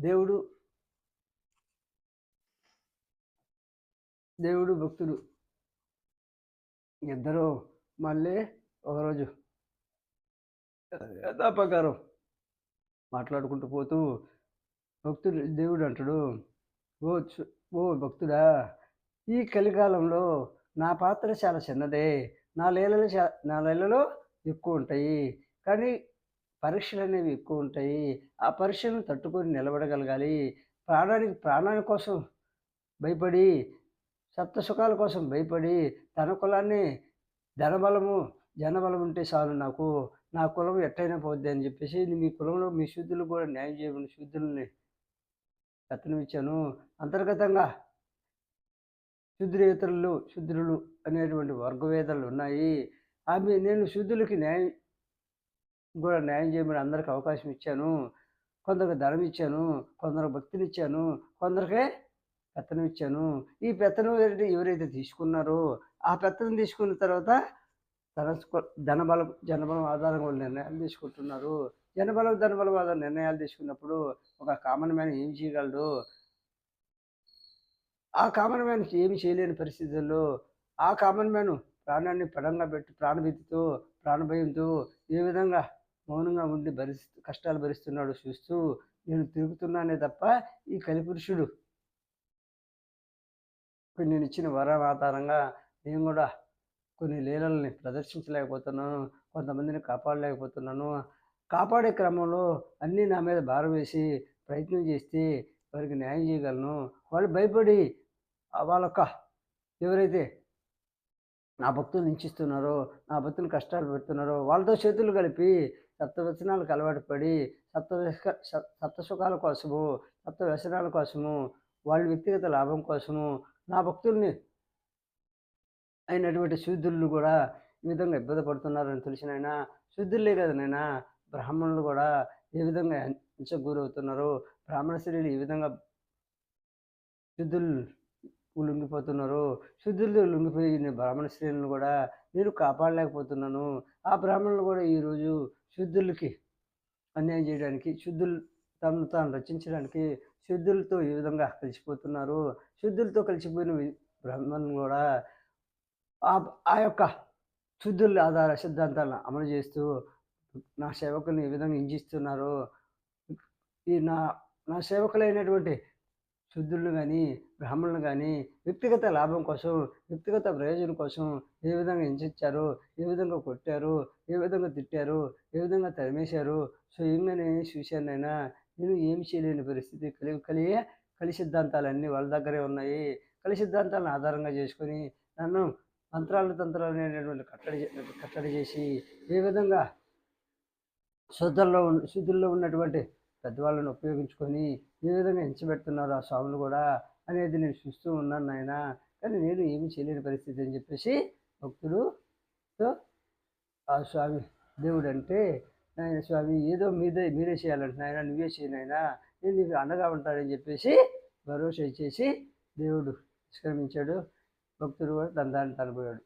దేవుడు దేవుడు భక్తుడు. ఇద్దరు మళ్ళీ ఒకరోజు యథాపకారం మాట్లాడుకుంటూ పోతూ భక్తుడు దేవుడు అంటాడు ఓ ఓ భక్తుడా ఈ కలికాలంలో నా పాత్ర చాలా చిన్నదే. నా లీలలు చా- నా లీలలో ఎక్కువ ఉంటాయి. కానీ పరీక్షలు అనేవి ఎక్కువ ఉంటాయి ఆ పరీక్షలను తట్టుకొని నిలబడగలగాలి. ప్రాణానికి ప్రాణాని కోసం భయపడి సప్త సుఖాల కోసం భయపడి తన కులాన్ని ధనబలము జనబలం ఉంటే చాలు నాకు నా కులం ఎట్టయినా పోద్ది అని చెప్పేసి మీ కులంలో మీ శుద్ధులు కూడా న్యాయం చేయమని శుద్ధుల్ని కథనమిచ్చాను. అంతర్గతంగా శుద్ధులేతరులు శుద్ధులు అనేటువంటి వర్గవేదలు ఉన్నాయి. ఆమె నేను శుద్ధులకి న్యాయం కూడా న్యాయం చేయమని అందరికి అవకాశం ఇచ్చాను. కొందరికి ధనం ఇచ్చాను. కొందరికి భక్తిని ఇచ్చాను. కొందరికే పెత్తనం ఇచ్చాను. ఈ పెత్తనం ఎవరైతే ఎవరైతే తీసుకున్నారో ఆ పెత్తనం తీసుకున్న తర్వాత ధన ధనబలం జనబలం ఆధారంగా వాళ్ళు నిర్ణయాలు తీసుకుంటున్నారు. జనబలం ధనబలం ఆధార నిర్ణయాలు తీసుకున్నప్పుడు ఒక కామన్ మ్యాన్ ఏం చేయగలడు? ఆ కామన్ మ్యాన్ ఏమి చేయలేని పరిస్థితుల్లో ఆ కామన్ మ్యాన్ ప్రాణాన్ని పడంగా పెట్టి ప్రాణభీతితో ప్రాణభయంతో ఏ విధంగా మౌనంగా ఉండి భరిస్తూ కష్టాలు భరిస్తున్నాడు చూస్తూ నేను తిరుగుతున్నానే తప్ప ఈ కలిపురుషుడు. కొన్ని నేను ఇచ్చిన వరం ఆధారంగా నేను కూడా కొన్ని లీలల్ని ప్రదర్శించలేకపోతున్నాను కొంతమందిని కాపాడలేకపోతున్నాను. కాపాడే క్రమంలో అన్నీ నా మీద భారం వేసి ప్రయత్నం చేస్తే వారికి న్యాయం చేయగలను. వాళ్ళు భయపడి వాళ్ళొక్క ఎవరైతే నా భక్తులు నించిస్తున్నారో నా భక్తులు కష్టాలు పెడుతున్నారో వాళ్ళతో చేతులు కలిపి సప్త అలవాటు పడి సప్త వ్యస- కోసము సప్త వ్యసనాల కోసము వాళ్ళ వ్యక్తిగత లాభం కోసము నా భక్తుల్ని అయినటువంటి శూద్రులు కూడా ఈ విధంగా ఇబ్బంది పడుతున్నారని తెలిసినైనా శూద్రులే కదా నైనా బ్రాహ్మణులు కూడా ఏ విధంగా హింసకు గురవుతున్నారు బ్రాహ్మణ స్త్రీలు ఈ విధంగా శుద్ధులు లొంగిపోతున్నారు శుద్ధులు లొంగిపోయిన బ్రాహ్మణ స్త్రీలను కూడా నేను కాపాడలేకపోతున్నాను. ఆ బ్రాహ్మణులు కూడా ఈరోజు శుద్ధులకి అన్యాయం చేయడానికి శుద్ధులు తమను తాను రచించడానికి శుద్ధులతో ఈ విధంగా కలిసిపోతున్నారు. శుద్ధులతో కలిసిపోయిన బ్రాహ్మణులు కూడా ఆ ఆ యొక్క శుద్ధుల ఆధార సిద్ధాంతాలను అమలు చేస్తూ నా సేవకుని ఈ విధంగా హింసిస్తున్నారు. ఈ నా నా సేవకులైనటువంటి శుద్ధులను కానీ బ్రాహ్మణులు కానీ వ్యక్తిగత లాభం కోసం వ్యక్తిగత ప్రయోజనం కోసం ఏ విధంగా హింసించారు ఏ విధంగా కొట్టారు ఏ విధంగా తిట్టారు ఏ విధంగా తరిమేశారు స్వయంగా నేను చూశానైనా నేను ఏమి చేయలేని పరిస్థితి. కలి కలిగే కలి సిద్ధాంతాలన్నీ వాళ్ళ దగ్గరే ఉన్నాయి. కలి సిద్ధాంతాలను ఆధారంగా చేసుకొని నన్ను మంత్రాలు తంత్రాలు అనేటువంటి కట్టడి కట్టడి చేసి ఏ విధంగా శుద్ధుల్లో శుద్ధుల్లో ఉన్నటువంటి పెద్దవాళ్ళని ఉపయోగించుకొని ఏ విధంగా ఎంచబెడుతున్నారు ఆ స్వాములు కూడా అనేది నేను చూస్తూ ఉన్నాను నాయన. కానీ నేను ఏమీ చేయలేని పరిస్థితి అని చెప్పేసి భక్తుడు ఆ స్వామి దేవుడు అంటే నాయన స్వామి ఏదో మీదే మీరే చేయాలంటే నాయన నువ్వే చేయనైనా నేను నీకు అండగా ఉంటాడని చెప్పేసి భరోసా ఇచ్చేసి దేవుడు నిష్క్రమించాడు. భక్తుడు కూడా దందాన్ని తనపోయాడు